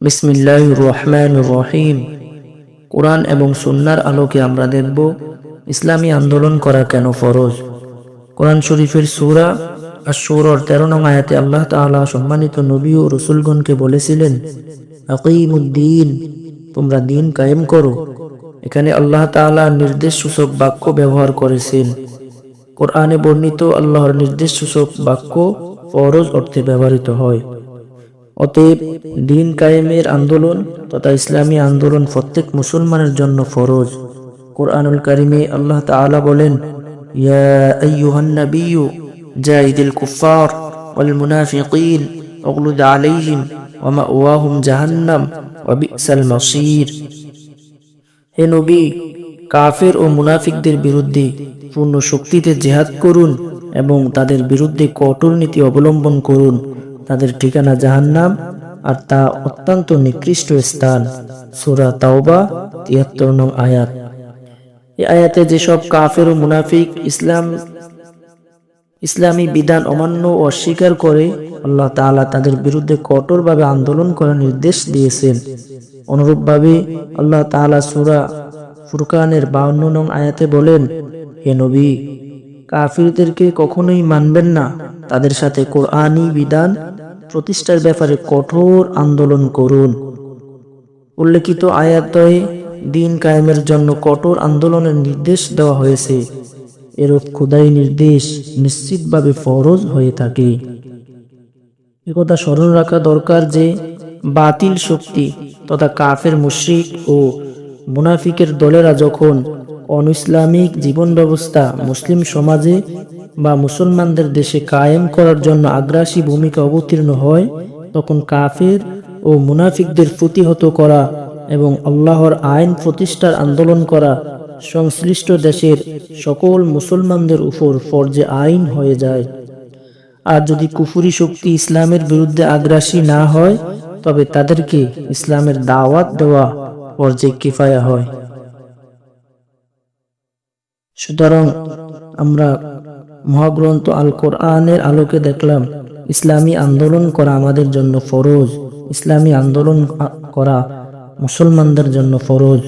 বিসমিল্লাহ রহমান রহিম। কোরআন এবং সুন্নার আলোকে আমরা দেখব, ইসলামী আন্দোলন করা কেন ফরজ? কোরআন শরীফের সুরা আর সুরর তেরো নং আয়াতে আল্লাহ তাআলা সম্মানিত নবী ও রসুলগণকে বলেছিলেন, আকিমুদ্দিন, তোমরা দিন কায়েম করো। এখানে আল্লাহ তাআলা নির্দেশ সূচক বাক্য ব্যবহার করেছেন। কোরআনে বর্ণিত আল্লাহর নির্দেশ সূচক বাক্য ফরজ অর্থে ব্যবহৃত হয়। অতএব দিন কায়েমের আন্দোলন তথা ইসলামী আন্দোলন প্রত্যেক মুসলমানের জন্য ফরজ। কোরআনুল কারিমে আল্লাহ তাআলা বলেন জাহান্নাম হে কাফের ও মুনাফিকদের বিরুদ্ধে পূর্ণ শক্তিতে জেহাদ করুন এবং তাদের বিরুদ্ধে কঠোর নীতি অবলম্বন করুন। তাদের ঠিকানা জাহান্নাম, আর তা অত্যন্ত নিকৃষ্ট স্থান। সুরা তাওবা, তিয়াত্তর নং আয়াত। এই আয়াতে যেসব কাফের ও মুনাফিক ইসলাম, ইসলামী বিধান অমান্য ও অস্বীকার করে, আল্লাহ তাআলা তাদের বিরুদ্ধে কঠোরভাবে আন্দোলন করার নির্দেশ দিয়েছেন। অনুরূপভাবে আল্লাহ তাআলা সূরা ফুরকানের বাউন্ন নং আয়াতে বলেন, হে নবী, কাফিরদেরকে কখনোই মানবেন না। তাদের সাথে কোরআনী বিধান প্রতিষ্ঠার ব্যাপারে কঠোর আন্দোলন করুন। উল্লেখিত আয়াতয়ে দিন কায়েমের জন্য কঠোর আন্দোলনের নির্দেশ দেওয়া হয়েছে। এরূপ খুদাই নির্দেশ নিশ্চিতভাবে ফরজ হয়ে থাকে। একথা স্মরণ রাখা দরকার যে, বাতিল শক্তি তথা কাফের মুশরিক ও মুনাফিকের দলেরা যখন অনইসলামিক জীবন ব্যবস্থা মুসলিম সমাজে বা মুসলমানদের দেশে কায়েম করার জন্য আগ্রাসী ভূমিকা অবতীর্ণ হয়, তখন কাফের ও মুনাফিকদের প্রতিহত করা এবং আল্লাহর আইন প্রতিষ্ঠার আন্দোলন করা সংশ্লিষ্ট দেশের সকল মুসলমানদের উপর ফরজে আইন হয়ে যায়। আর যদি কুফুরি শক্তি ইসলামের বিরুদ্ধে আগ্রাসী না হয়, তবে তাদেরকে ইসলামের দাওয়াত দেওয়া ফরজে কিফায়া হয়। সুতরাং আমরা মহাগ্রন্থ আল কোরআনের আলোকে দেখলাম, ইসলামী আন্দোলন করা আমাদের জন্য ফরজ, ইসলামী আন্দোলন করা মুসলমানদের জন্য ফরজ।